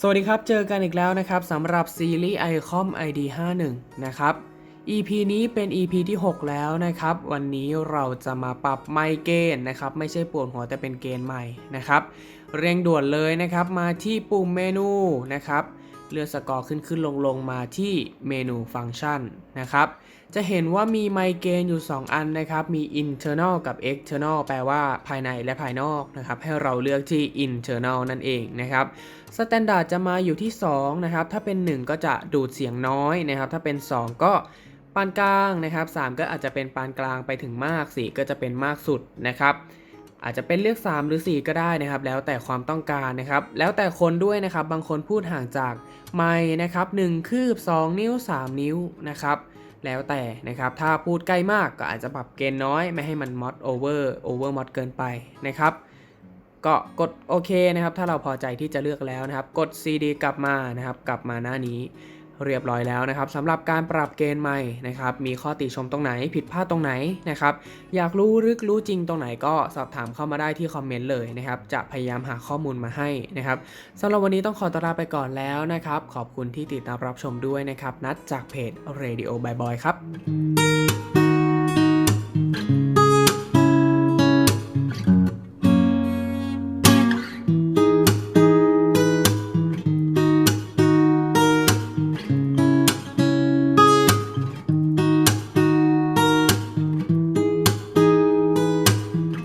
สวัสดีครับ เจอกันอีกแล้วนะครับสำหรับซีรีส์ iCom ID 51นะครับ EP นี้เป็น EP ที่ 6 แล้วนะครับ วันนี้เราจะมาปรับไมเกณฑ์นะครับ ไม่ใช่ปวดหัวแต่เป็นเกณฑ์ใหม่นะครับ เร่งด่วนเลยนะครับ มาที่ปุ่มเมนูนะครับ เลือนสกอร์ขึ้นขึ้นลงลงมาที่เมนูฟังก์ชันนะครับ จะเห็นว่ามีไมเกณฑ์อยู่ 2 อันนะครับ มี internal กับ external แปลว่าภายในและภายนอกนะครับ ให้เราเลือกที่ internal นั่นเองนะครับสแตนดาร์ดจะมาอยู่ที่ 2 นะครับ ถ้าเป็น 1 ก็จะดูดเสียงน้อยนะครับ ถ้าเป็น 2 ก็ปานกลางนะครับ 3 ก็อาจจะเป็นปานกลางไปถึงมาก 4 ก็จะเป็นมากสุดนะครับ อาจจะเป็นเลือก3หรือ 4 ก็ได้นะครับ แล้วแต่ความต้องการนะครับ แล้วแต่คนด้วยนะครับ บางคนพูดห่างจากไมค์นะครับ1คืบ 2 นิ้ว 3 นิ้วนะครับแล้วแต่นะครับ ถ้าพูดใกล้มากก็อาจจะปรับเกณฑ์น้อย ไม่ให้มันมอดโอเวอร์โอเวอร์มอดเกินไปนะครับ ก็กดโอเคนะครับ ถ้าเราพอใจที่จะเลือกแล้วนะครับ กด CD กลับมานะครับ กลับมาหน้านี้ เรียบร้อยแล้วนะครับสำหรับการปรับเกณฑ์ใหม่นะครับ มีข้อติชมตรงไหนผิดพลาดตรงไหนนะครับ อยากรู้ลึกรู้จริงตรงไหนก็สอบถามเข้ามาได้ที่คอมเมนต์เลยนะครับ จะพยายามหาข้อมูลมาให้นะครับสำหรับวันนี้ต้องขอตัวลาไปก่อนแล้วนะครับ ขอบคุณที่ติดตามรับชมด้วยนะครับ นัดจากเพจ Radio Bye Boy ครับ